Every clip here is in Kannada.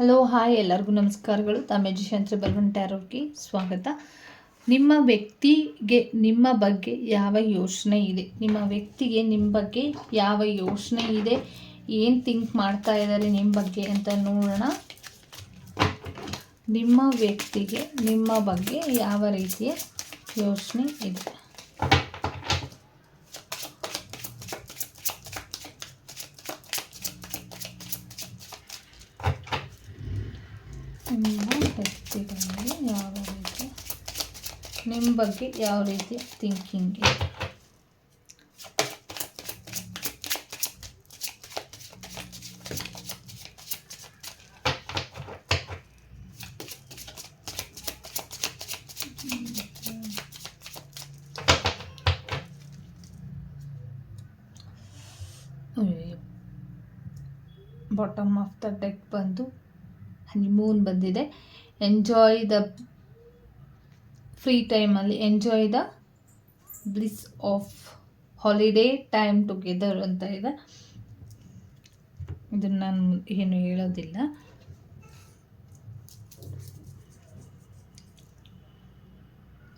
ಹಲೋ, ಹಾಯ್ ಎಲ್ಲರಿಗೂ ನಮಸ್ಕಾರಗಳು. ತಮೇಜಿ ಶಂತ್ರ ಬರ್ವಂಟ್ಯಾರವ್ರಿಗೆ ಸ್ವಾಗತ. ನಿಮ್ಮ ವ್ಯಕ್ತಿಗೆ, ನಿಮ್ಮ ಬಗ್ಗೆ ಯಾವ ಯೋಚನೆ ಇದೆ? ನಿಮ್ಮ ವ್ಯಕ್ತಿಗೆ, ನಿಮ್ಮ ಬಗ್ಗೆ ಯಾವ ಯೋಚನೆ ಇದೆ? ಏನು ಥಿಂಕ್ ಮಾಡ್ತಾ ಇದ್ದಾರೆ ನಿಮ್ಮ ಬಗ್ಗೆ ಅಂತ ನೋಡೋಣ. ನಿಮ್ಮ ವ್ಯಕ್ತಿಗೆ, ನಿಮ್ಮ ಬಗ್ಗೆ ಯಾವ ರೀತಿಯ ಯೋಚನೆ ಇದೆ ನಿಮ್ಮ ವ್ಯಕ್ತಿಗಳಿಗೆ ಯಾವ ರೀತಿ? ನಿಮ್ಮ ಬಗ್ಗೆ ಯಾವ ರೀತಿ thinking bottom of the deck ಬಂದು ಹನಿಮೂನ್ ಬಂದಿದೆ. ಎಂಜಾಯ್ ದ ಫ್ರೀ ಟೈಮಲ್ಲಿ enjoy the bliss of holiday time together ಅಂತ ಇದೆ. ಇದನ್ನು ನಾನು ಏನು ಹೇಳೋದಿಲ್ಲ.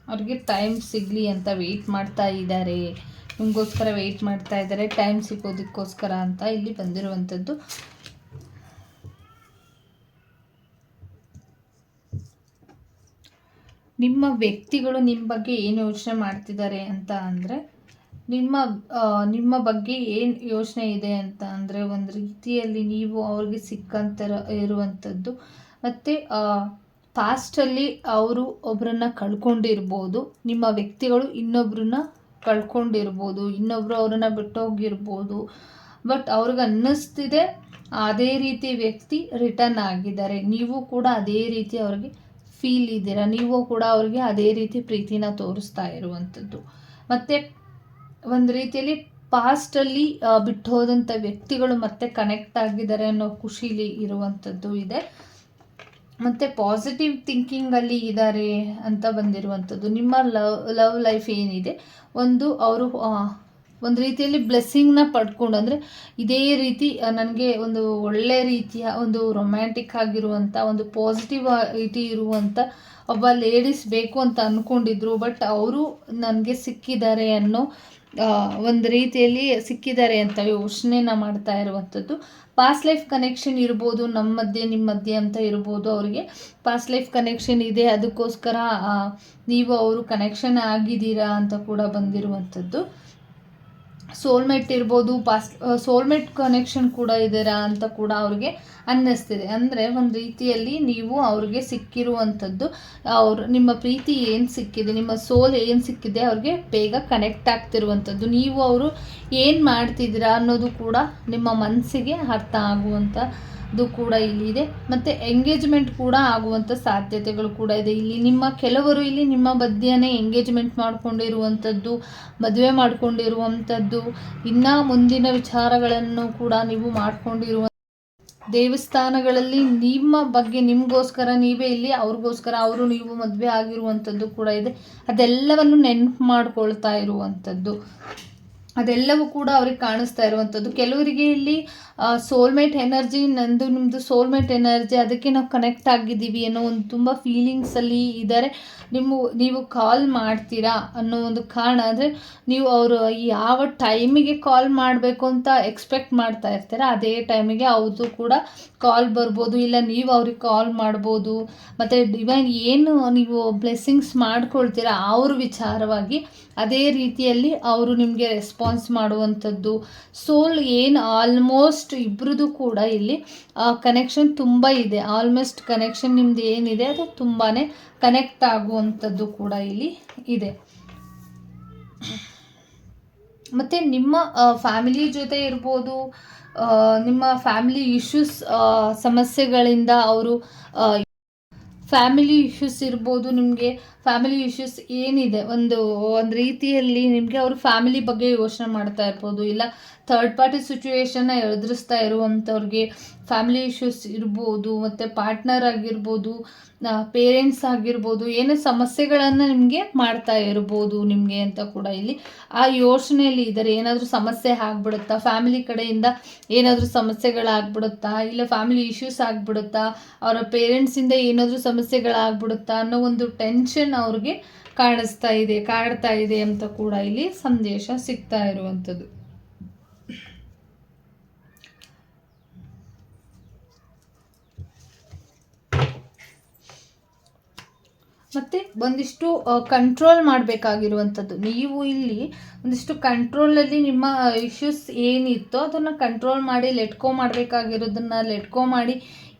ಅವ್ರಿಗೆ ಟೈಮ್ ಸಿಗಲಿ ಅಂತ ವೆಯ್ಟ್ ಮಾಡ್ತಾ ಇದ್ದಾರೆ ನಿಮಗೋಸ್ಕರ ವೆಯ್ಟ್ ಮಾಡ್ತಾ ಇದ್ದಾರೆ ಟೈಮ್ ಸಿಗೋದಕ್ಕೋಸ್ಕರ ಅಂತ ಇಲ್ಲಿ ಬಂದಿರುವಂಥದ್ದು ನಿಮ್ಮ ವ್ಯಕ್ತಿಗಳು ನಿಮ್ಮ ಬಗ್ಗೆ ಏನು ಯೋಚನೆ ಮಾಡ್ತಿದ್ದಾರೆ ಅಂತ ಅಂದರೆ, ನಿಮ್ಮ ನಿಮ್ಮ ಬಗ್ಗೆ ಏನು ಯೋಚನೆ ಇದೆ ಅಂತ ಅಂದರೆ ಒಂದು ರೀತಿಯಲ್ಲಿ ನೀವು ಅವ್ರಿಗೆ ಸಿಕ್ಕಂತರ ಇರುವಂಥದ್ದು ಮತ್ತು ಫಾಸ್ಟಲ್ಲಿ ಅವರು ಒಬ್ಬರನ್ನ ಕಳ್ಕೊಂಡಿರ್ಬೋದು, ನಿಮ್ಮ ವ್ಯಕ್ತಿಗಳು ಇನ್ನೊಬ್ಬರನ್ನ ಕಳ್ಕೊಂಡಿರ್ಬೋದು ಇನ್ನೊಬ್ಬರು ಅವರನ್ನು ಬಿಟ್ಟೋಗಿರ್ಬೋದು. ಬಟ್ ಅವ್ರಿಗೆ ಅನ್ನಿಸ್ತಿದೆ, ಅದೇ ರೀತಿ ವ್ಯಕ್ತಿ ರಿಟರ್ನ್ ಆಗಿದ್ದಾರೆ. ನೀವು ಕೂಡ ಅದೇ ರೀತಿ ಅವ್ರಿಗೆ ಫೀಲ್ ಇದ್ದೀರಾ? ನೀವು ಕೂಡ ಅವ್ರಿಗೆ ಅದೇ ರೀತಿ ಪ್ರೀತಿನ ತೋರಿಸ್ತಾ ಇರುವಂಥದ್ದು. ಮತ್ತು ಒಂದು ರೀತಿಯಲ್ಲಿ ಪಾಸ್ಟಲ್ಲಿ ಬಿಟ್ಟು ವ್ಯಕ್ತಿಗಳು ಮತ್ತೆ ಕನೆಕ್ಟ್ ಆಗಿದ್ದಾರೆ ಅನ್ನೋ ಖುಷಿಲಿ ಇರುವಂಥದ್ದು ಇದೆ. ಮತ್ತು ಪಾಸಿಟಿವ್ ಥಿಂಕಿಂಗಲ್ಲಿ ಇದ್ದಾರೆ ಅಂತ ಬಂದಿರುವಂಥದ್ದು. ನಿಮ್ಮ ಲವ್ ಲವ್ ಲೈಫ್ ಏನಿದೆ? ಒಂದು ಅವರು ಒಂದು ರೀತಿಯಲ್ಲಿ ಬ್ಲೆಸ್ಸಿಂಗ್ನ ಪಡ್ಕೊಂಡು, ಅಂದರೆ ಇದೇ ರೀತಿ ನನಗೆ ಒಂದು ಒಳ್ಳೆ ರೀತಿಯ ಒಂದು ರೊಮ್ಯಾಂಟಿಕ್ ಆಗಿರುವಂಥ ಒಂದು ಪಾಸಿಟಿವ್ ಐಟಿ ಇರುವಂಥ ಒಬ್ಬ ಲೇಡೀಸ್ ಬೇಕು ಅಂತ ಅಂದ್ಕೊಂಡಿದ್ರು ಬಟ್ ಅವರು ನನಗೆ ಸಿಕ್ಕಿದ್ದಾರೆ ಅನ್ನೋ ಒಂದು ರೀತಿಯಲ್ಲಿ ಸಿಕ್ಕಿದ್ದಾರೆ ಅಂತ ಯೋಚನೆನ ಮಾಡ್ತಾ ಇರುವಂಥದ್ದು. ಪಾಸ್ಟ್ ಲೈಫ್ ಕನೆಕ್ಷನ್ ಇರ್ಬೋದು ನಮ್ಮ ಮಧ್ಯೆ ನಿಮ್ಮ ಮಧ್ಯೆ ಅಂತ ಇರ್ಬೋದು ಅವರಿಗೆ. ಪಾಸ್ಟ್ ಲೈಫ್ ಕನೆಕ್ಷನ್ ಇದೆ, ಅದಕ್ಕೋಸ್ಕರ ನೀವು ಅವರು ಕನೆಕ್ಷನ್ ಆಗಿದ್ದೀರಾ ಅಂತ ಕೂಡ ಬಂದಿರುವಂಥದ್ದು. ಸೋಲ್ಮೇಟ್ ಇರ್ಬೋದು ಪಾಸ್ ಸೋಲ್ಮೇಟ್ ಕನೆಕ್ಷನ್ ಕೂಡ ಇದ್ದೀರಾ ಅಂತ ಕೂಡ ಅವ್ರಿಗೆ ಅನ್ನಿಸ್ತಿದೆ. ಅಂದರೆ ಒಂದು ರೀತಿಯಲ್ಲಿ ನೀವು ಅವ್ರಿಗೆ ಸಿಕ್ಕಿರುವಂಥದ್ದು, ಅವರು, ನಿಮ್ಮ ಪ್ರೀತಿ ಏನು ಸಿಕ್ಕಿದೆ, ನಿಮ್ಮ ಸೋಲ್ ಏನು ಸಿಕ್ಕಿದೆ ಅವ್ರಿಗೆ ಬೇಗ ಕನೆಕ್ಟ್ ಆಗ್ತಿರುವಂಥದ್ದು. ನೀವು ಅವರು ಏನು ಮಾಡ್ತಿದ್ದೀರಾ ಅನ್ನೋದು ಕೂಡ ನಿಮ್ಮ ಮನಸ್ಸಿಗೆ ಅರ್ಥ ಆಗುವಂಥ ಅದು ಕೂಡ ಇಲ್ಲಿ ಇದೆ. ಮತ್ತು ಎಂಗೇಜ್ಮೆಂಟ್ ಕೂಡ ಆಗುವಂಥ ಸಾಧ್ಯತೆಗಳು ಕೂಡ ಇದೆ. ಇಲ್ಲಿ ನಿಮ್ಮ ಕೆಲವರು ಇಲ್ಲಿ ನಿಮ್ಮ ಮಧ್ಯೆನೇ ಎಂಗೇಜ್ಮೆಂಟ್ ಮಾಡಿಕೊಂಡಿರುವಂಥದ್ದು ಮದುವೆ ಮಾಡಿಕೊಂಡಿರುವಂಥದ್ದು ಇನ್ನು ಮುಂದಿನ ವಿಚಾರಗಳನ್ನು ಕೂಡ ನೀವು ಮಾಡಿಕೊಂಡಿರುವ ದೇವಸ್ಥಾನಗಳಲ್ಲಿ ನಿಮ್ಮ ಬಗ್ಗೆ ನಿಮಗೋಸ್ಕರ ನೀವೇ ಇಲ್ಲಿ ಅವ್ರಿಗೋಸ್ಕರ ಅವರು ನೀವು ಮದುವೆ ಆಗಿರುವಂಥದ್ದು ಕೂಡ ಇದೆ. ಅದೆಲ್ಲವನ್ನು ನೆನಪು ಮಾಡ್ಕೊಳ್ತಾ ಇರುವಂಥದ್ದು ಅದೆಲ್ಲವೂ ಕೂಡ ಅವ್ರಿಗೆ ಕಾಣಿಸ್ತಾ ಇರುವಂಥದ್ದು. ಕೆಲವರಿಗೆ ಇಲ್ಲಿ ಸೋಲ್ಮೇಟ್ ಎನರ್ಜಿ ನಂದು ನಿಮ್ಮದು ಸೋಲ್ಮೇಟ್ ಎನರ್ಜಿ ಅದಕ್ಕೆ ನಾವು ಕನೆಕ್ಟ್ ಆಗಿದ್ದೀವಿ ಅನ್ನೋ ಒಂದು ತುಂಬ ಫೀಲಿಂಗ್ಸಲ್ಲಿ ಇದ್ದಾರೆ ನಿಮ್ಮ, ನೀವು ಕಾಲ್ ಮಾಡ್ತೀರಾ ಅನ್ನೋ ಒಂದು ಕಾರಣ ಅಂದರೆ, ನೀವು ಅವರು ಯಾವ ಟೈಮಿಗೆ ಕಾಲ್ ಮಾಡಬೇಕು ಅಂತ ಎಕ್ಸ್ಪೆಕ್ಟ್ ಮಾಡ್ತಾ ಇರ್ತೀರ, ಅದೇ ಟೈಮಿಗೆ ಅವ್ರದ್ದು ಕೂಡ ಕಾಲ್ ಬರ್ಬೋದು. ಇಲ್ಲ ನೀವು ಅವ್ರಿಗೆ ಕಾಲ್ ಮಾಡ್ಬೋದು. ಮತ್ತು ಡಿವೈನ್ ಏನು ನೀವು ಬ್ಲೆಸ್ಸಿಂಗ್ಸ್ ಮಾಡ್ಕೊಳ್ತೀರಾ, ಅವ್ರ ವಿಚಾರವಾಗಿ ಅದೇ ರೀತಿಯಲ್ಲಿ ಅವರು ನಿಮಗೆ ರೆಸ್ಪಾನ್ಸ್ ಮಾಡುವಂಥದ್ದು. ಸೋಲ್ ಏನು ಆಲ್ಮೋಸ್ಟ್ ಇಬ್ಬರದು ಕೂಡ ಇಲ್ಲಿ ಕನೆಕ್ಷನ್ ತುಂಬ ಇದೆ. ಆಲ್ಮೋಸ್ಟ್ ಕನೆಕ್ಷನ್ ನಿಮ್ದು ಏನಿದೆ, ಅದು ತುಂಬಾ ಕನೆಕ್ಟ್ ಆಗುವಂಥದ್ದು ಕೂಡ ಇಲ್ಲಿ ಇದೆ. ಮತ್ತು ನಿಮ್ಮ ಫ್ಯಾಮಿಲಿ ಜೊತೆ ಇರ್ಬೋದು ನಿಮ್ಮ ಫ್ಯಾಮಿಲಿ ಇಶ್ಯೂಸ್ ಸಮಸ್ಯೆಗಳಿಂದ ಅವರು ಫ್ಯಾಮಿಲಿ ಇಶ್ಯೂಸ್ ಇರ್ಬೋದು ನಿಮಗೆ. ಫ್ಯಾಮಿಲಿ ಇಶ್ಯೂಸ್ ಏನಿದೆ? ಒಂದು ಒಂದು ರೀತಿಯಲ್ಲಿ ನಿಮಗೆ ಅವರು ಫ್ಯಾಮಿಲಿ ಬಗ್ಗೆ ಯೋಚನೆ ಮಾಡ್ತಾ ಇರ್ಬೋದು. ಇಲ್ಲ ಥರ್ಡ್ ಪಾರ್ಟಿ ಸಿಚುವೇಶನ್ನ ಎದುರಿಸ್ತಾ ಇರುವಂಥವ್ರಿಗೆ ಫ್ಯಾಮಿಲಿ ಇಶ್ಯೂಸ್ ಇರ್ಬೋದು, ಮತ್ತು ಪಾರ್ಟ್ನರ್ ಆಗಿರ್ಬೋದು ಪೇರೆಂಟ್ಸ್ ಆಗಿರ್ಬೋದು, ಏನೇ ಸಮಸ್ಯೆಗಳನ್ನು ನಿಮಗೆ ಮಾಡ್ತಾ ಇರ್ಬೋದು ನಿಮಗೆ ಅಂತ ಕೂಡ ಇಲ್ಲಿ ಆ ಯೋಚನೆಯಲ್ಲಿ ಇದ್ದಾರೆ. ಏನಾದರೂ ಸಮಸ್ಯೆ ಆಗ್ಬಿಡುತ್ತಾ? ಫ್ಯಾಮಿಲಿ ಕಡೆಯಿಂದ ಏನಾದರೂ ಸಮಸ್ಯೆಗಳಾಗ್ಬಿಡುತ್ತಾ? ಇಲ್ಲ ಫ್ಯಾಮಿಲಿ ಇಶ್ಯೂಸ್ ಆಗ್ಬಿಡುತ್ತಾ? ಅವರ ಪೇರೆಂಟ್ಸಿಂದ ಏನಾದರೂ ಸಮಸ್ಯೆಗಳಾಗ್ಬಿಡುತ್ತಾ? ಅನ್ನೋ ಒಂದು ಟೆನ್ಷನ್ ಅವ್ರಿಗೆ ಕಾಣಿಸ್ತಾ ಇದೆ, ಕಾಡ್ತಾ ಇದೆ ಅಂತ ಕೂಡ ಇಲ್ಲಿ ಸಂದೇಶ ಸಿಗ್ತಾ ಇರುವಂಥದ್ದು. ಮತ್ತು ಒಂದಿಷ್ಟು ಕಂಟ್ರೋಲ್ ಮಾಡಬೇಕಾಗಿರುವಂಥದ್ದು. ನೀವು ಇಲ್ಲಿ ಒಂದಿಷ್ಟು ಕಂಟ್ರೋಲಲ್ಲಿ ನಿಮ್ಮ ಇಶ್ಯೂಸ್ ಏನಿತ್ತೋ ಅದನ್ನು ಕಂಟ್ರೋಲ್ ಮಾಡಿ ಲೆಟ್ಕೋ ಮಾಡಬೇಕಾಗಿರೋದನ್ನ ಲೆಟ್ಕೋ ಮಾಡಿ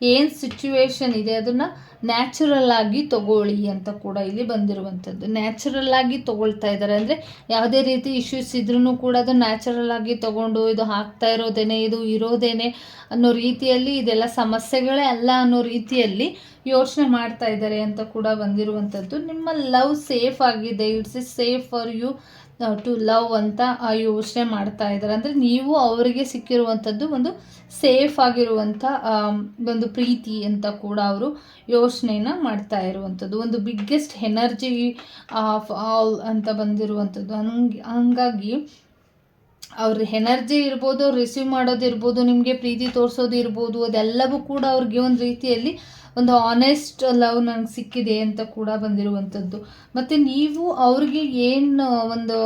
ಏನು ಸಿಚುವೇಶನ್ ಇದೆ ಅದನ್ನು ನ್ಯಾಚುರಲ್ ಆಗಿ ತಗೊಳ್ಳಿ ಅಂತ ಕೂಡ ಇಲ್ಲಿ ಬಂದಿರುವಂಥದ್ದು. ನ್ಯಾಚುರಲ್ ಆಗಿ ತಗೊಳ್ತಾ ಇದ್ದಾರೆ. ಅಂದರೆ ಯಾವುದೇ ರೀತಿ ಇಶ್ಯೂಸ್ ಇದ್ರೂ ಕೂಡ ಅದು ನ್ಯಾಚುರಲ್ ಆಗಿ ತಗೊಂಡು ಇದು ಹಾಕ್ತಾ ಇರೋದೇನೆ, ಇದು ಇರೋದೇನೆ ಅನ್ನೋ ರೀತಿಯಲ್ಲಿ ಇದೆಲ್ಲ ಸಮಸ್ಯೆಗಳೇ ಅಲ್ಲ ಅನ್ನೋ ರೀತಿಯಲ್ಲಿ ಯೋಚನೆ ಮಾಡ್ತಾ ಇದ್ದಾರೆ ಅಂತ ಕೂಡ ಬಂದಿರುವಂಥದ್ದು. ನಿಮ್ಮ ಲವ್ ಸೇಫ್ ಆಗಿದೆ. It's is safe for you to love ಅಂತ ಯೋಚನೆ ಮಾಡ್ತಾ ಇದ್ದಾರೆ. ಅಂದರೆ ನೀವು ಅವರಿಗೆ ಸಿಕ್ಕಿರುವಂಥದ್ದು ಒಂದು ಸೇಫ್ ಆಗಿರುವಂಥ ಒಂದು ಪ್ರೀತಿ ಅಂತ ಕೂಡ ಅವರು ಯೋಚನೆನ ಮಾಡ್ತಾ ಇರುವಂಥದ್ದು. ಒಂದು ಬಿಗ್ಗೆಸ್ಟ್ ಎನರ್ಜಿ ಆಫ್ ಆಲ್ ಅಂತ ಬಂದಿರುವಂಥದ್ದು. ಹಂಗೆ, ಹಂಗಾಗಿ ಅವ್ರ ಎನರ್ಜಿ ಇರ್ಬೋದು, ಅವ್ರು ರಿಸೀವ್ ಮಾಡೋದಿರ್ಬೋದು ನಿಮಗೆ ಪ್ರೀತಿ ತೋರಿಸೋದು ಇರ್ಬೋದು, ಅದೆಲ್ಲವೂ ಕೂಡ ಅವ್ರಿಗೆ ಒಂದು ರೀತಿಯಲ್ಲಿ ಒಂದು ಆನೆಸ್ಟ್ ಲವ್ ನನಗೆ ಸಿಕ್ಕಿದೆ ಅಂತ ಕೂಡ ಬಂದಿರುವಂಥದ್ದು. ಮತ್ತು ನೀವು ಅವ್ರಿಗೆ ಏನು ಒಂದು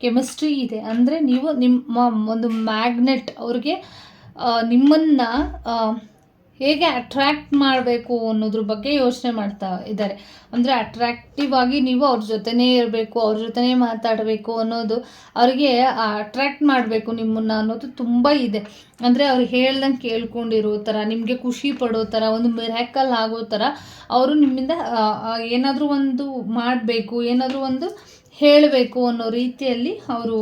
ಕೆಮಿಸ್ಟ್ರಿ ಇದೆ ಅಂದರೆ ನೀವು ನಿಮ್ಮ, ಒಂದು ಮ್ಯಾಗ್ನೆಟ್ ಅವ್ರಿಗೆ ನಿಮ್ಮನ್ನು ಹೇಗೆ ಅಟ್ರ್ಯಾಕ್ಟ್ ಮಾಡಬೇಕು ಅನ್ನೋದ್ರ ಬಗ್ಗೆ ಯೋಚನೆ ಮಾಡ್ತಾ ಇದ್ದಾರೆ. ಅಂದರೆ ಅಟ್ರ್ಯಾಕ್ಟಿವ್ ಆಗಿ ನೀವು ಅವ್ರ ಜೊತೆನೇ ಇರಬೇಕು, ಅವ್ರ ಜೊತೆನೇ ಮಾತಾಡಬೇಕು ಅನ್ನೋದು ಅವರಿಗೆ ಅಟ್ರ್ಯಾಕ್ಟ್ ಮಾಡಬೇಕು ನಿಮ್ಮನ್ನು ಅನ್ನೋದು ತುಂಬ ಇದೆ. ಅಂದರೆ ಅವ್ರು ಹೇಳ್ದಂಗೆ ಕೇಳ್ಕೊಂಡಿರೋ ಥರ ನಿಮಗೆ ಖುಷಿ ಪಡೋ ಥರ ಒಂದು ಮಿರಾಕಲ್ ಆಗೋ ಥರ ಅವರು ನಿಮ್ಮಿಂದ ಏನಾದರೂ ಒಂದು ಮಾಡಬೇಕು, ಏನಾದರೂ ಒಂದು ಹೇಳಬೇಕು ಅನ್ನೋ ರೀತಿಯಲ್ಲಿ ಅವರು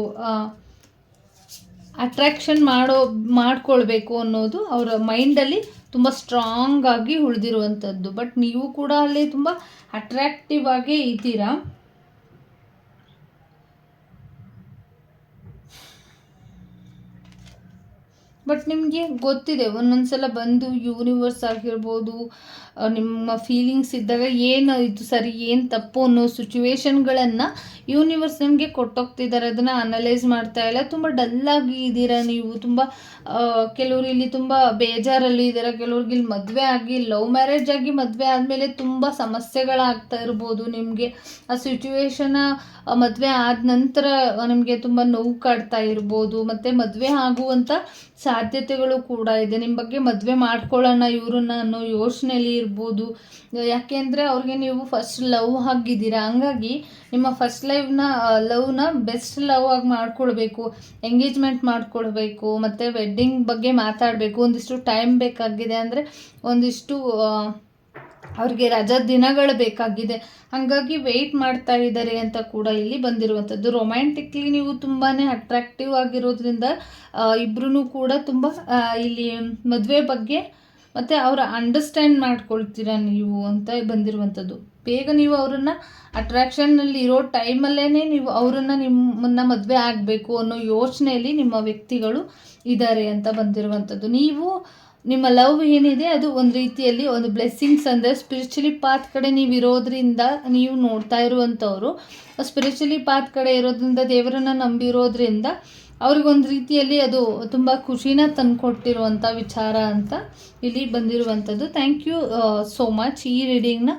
ಅಟ್ರ್ಯಾಕ್ಷನ್ ಮಾಡೋ, ಮಾಡ್ಕೊಳ್ಬೇಕು ಅನ್ನೋದು ಅವರ ಮೈಂಡಲ್ಲಿ ತುಂಬ ಸ್ಟ್ರಾಂಗ್ ಆಗಿ ಉಳಿದಿರುವಂಥದ್ದು ಬಟ್ ನೀವು ಕೂಡ ಅಲ್ಲಿ ತುಂಬ ಅಟ್ರಾಕ್ಟಿವ್ ಆಗೇ ಇದ್ದೀರಾ? ಬಟ್ ನಿಮಗೆ ಗೊತ್ತಿದೆ ಒಂದೊಂದು ಸಲ ಬಂದು ಯೂನಿವರ್ಸ್ ಆಗಿರ್ಬೋದು ನಿಮ್ಮ ಫೀಲಿಂಗ್ಸ್ ಇದ್ದಾಗ ಏನು ಇದು ಸರಿ, ಏನು ತಪ್ಪು ಅನ್ನೋ ಸಿಚುವೇಶನ್ಗಳನ್ನು ಯೂನಿವರ್ಸ್ ನಿಮಗೆ ಕೊಟ್ಟೋಗ್ತಿದ್ದಾರೆ ಅದನ್ನು ಅನಲೈಸ್ ಮಾಡ್ತಾ ಇಲ್ಲ. ತುಂಬ ಡಲ್ಲಾಗಿ ಇದ್ದೀರಾ ನೀವು? ತುಂಬ ಕೆಲವರು ಇಲ್ಲಿ ತುಂಬ ಬೇಜಾರಲ್ಲಿ ಇದ್ದಾರೆ? ಕೆಲವ್ರಿಗೆ ಇಲ್ಲಿ ಮದುವೆ ಆಗಿ ಲವ್ ಮ್ಯಾರೇಜ್ ಆಗಿ ಮದುವೆ ಆದಮೇಲೆ ತುಂಬ ಸಮಸ್ಯೆಗಳಾಗ್ತಾ ಇರ್ಬೋದು ನಿಮಗೆ. ಆ ಸಿಚುವೇಶನ ಮದುವೆ ಆದ ನಂತರ ನಿಮಗೆ ತುಂಬ ನೋವು ಕಾಡ್ತಾ ಇರ್ಬೋದು. ಮತ್ತು ಮದುವೆ ಆಗುವಂಥ ಸಾಧ್ಯತೆಗಳು ಕೂಡ ಇದೆ. ನಿಮ್ಮ ಬಗ್ಗೆ ಮದುವೆ ಮಾಡ್ಕೊಳ್ಳೋಣ ಇವ್ರನ್ನ ಅನ್ನೋ ಯೋಚನೆಯಲ್ಲಿ ಇರ್ಬೋದು. ಯಾಕೆಂದರೆ ಅವ್ರಿಗೆ ನೀವು ಫಸ್ಟ್ ಲವ್ ಆಗಿದ್ದೀರಾ. ಹಂಗಾಗಿ ನಿಮ್ಮ ಫಸ್ಟ್ ಲೈವ್ನ ಲವ್ನ ಬೆಸ್ಟ್ ಲವ್ ಆಗಿ ಮಾಡ್ಕೊಳ್ಬೇಕು. ಎಂಗೇಜ್ಮೆಂಟ್ ಮಾಡ್ಕೊಳ್ಬೇಕು. ಮತ್ತು ವೆಡ್ಡಿಂಗ್ ಬಗ್ಗೆ ಮಾತಾಡಬೇಕು. ಒಂದಿಷ್ಟು ಟೈಮ್ ಬೇಕಾಗಿದೆ ಅಂದರೆ ಒಂದಿಷ್ಟು ಅವ್ರಿಗೆ ರಜಾ ದಿನಗಳು ಬೇಕಾಗಿದೆ. ಹಾಗಾಗಿ ವೆಯ್ಟ್ ಮಾಡ್ತಾ ಇದ್ದಾರೆ ಅಂತ ಕೂಡ ಇಲ್ಲಿ ಬಂದಿರುವಂಥದ್ದು. ರೊಮ್ಯಾಂಟಿಕ್ಲಿ ನೀವು ತುಂಬಾ ಅಟ್ರಾಕ್ಟಿವ್ ಆಗಿರೋದ್ರಿಂದ ಇಬ್ಬರೂ ಕೂಡ ತುಂಬ ಇಲ್ಲಿ ಮದುವೆ ಬಗ್ಗೆ ಮತ್ತು ಅವರ ಅಂಡರ್ಸ್ಟ್ಯಾಂಡ್ ಮಾಡ್ಕೊಳ್ತೀರಾ ನೀವು ಅಂತ ಬಂದಿರುವಂಥದ್ದು. ಬೇಗ ನೀವು ಅವರನ್ನು ಅಟ್ರಾಕ್ಷನ್ನಲ್ಲಿ ಇರೋ ಟೈಮಲ್ಲೇ ನೀವು ಅವರನ್ನು ನಿಮ್ಮನ್ನು ಮದುವೆ ಆಗಬೇಕು ಅನ್ನೋ ಯೋಚನೆಯಲ್ಲಿ ನಿಮ್ಮ ವ್ಯಕ್ತಿಗಳು ಇದ್ದಾರೆ ಅಂತ ಬಂದಿರುವಂಥದ್ದು. ನೀವು ನಿಮ್ಮ ಲವ್ ಏನಿದೆ, ಅದು ಒಂದು ರೀತಿಯಲ್ಲಿ ಒಂದು ಬ್ಲೆಸ್ಸಿಂಗ್ಸ್ ಅಂದರೆ ಸ್ಪಿರಿಚುಲಿ ಪಾತ್ ಕಡೆ ನೀವು ಇರೋದ್ರಿಂದ ನೀವು ನೋಡ್ತಾ ಇರುವಂಥವ್ರು. ಸ್ಪಿರಿಚುಲಿ ಪಾತ್ ಕಡೆ ಇರೋದ್ರಿಂದ, ದೇವರನ್ನು ನಂಬಿರೋದ್ರಿಂದ ಅವ್ರಿಗೊಂದು ರೀತಿಯಲ್ಲಿ ಅದು ತುಂಬ ಖುಷಿನ ತಂದುಕೊಟ್ಟಿರುವಂಥ ವಿಚಾರ ಅಂತ ಇಲ್ಲಿ ಬಂದಿರುವಂಥದ್ದು. ಥ್ಯಾಂಕ್ ಯು ಸೋ ಮಚ್ ಈ ರೀಡಿಂಗ್ನ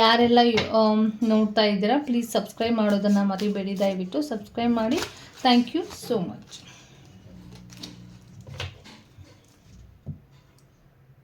ಯಾರೆಲ್ಲ ನೋಡ್ತಾ ಇದ್ದೀರಾ ಪ್ಲೀಸ್ ಸಬ್ಸ್ಕ್ರೈಬ್ ಮಾಡೋದನ್ನು ಮರಿಬೇಡಿ. ದಯವಿಟ್ಟು ಸಬ್ಸ್ಕ್ರೈಬ್ ಮಾಡಿ. Thank you so much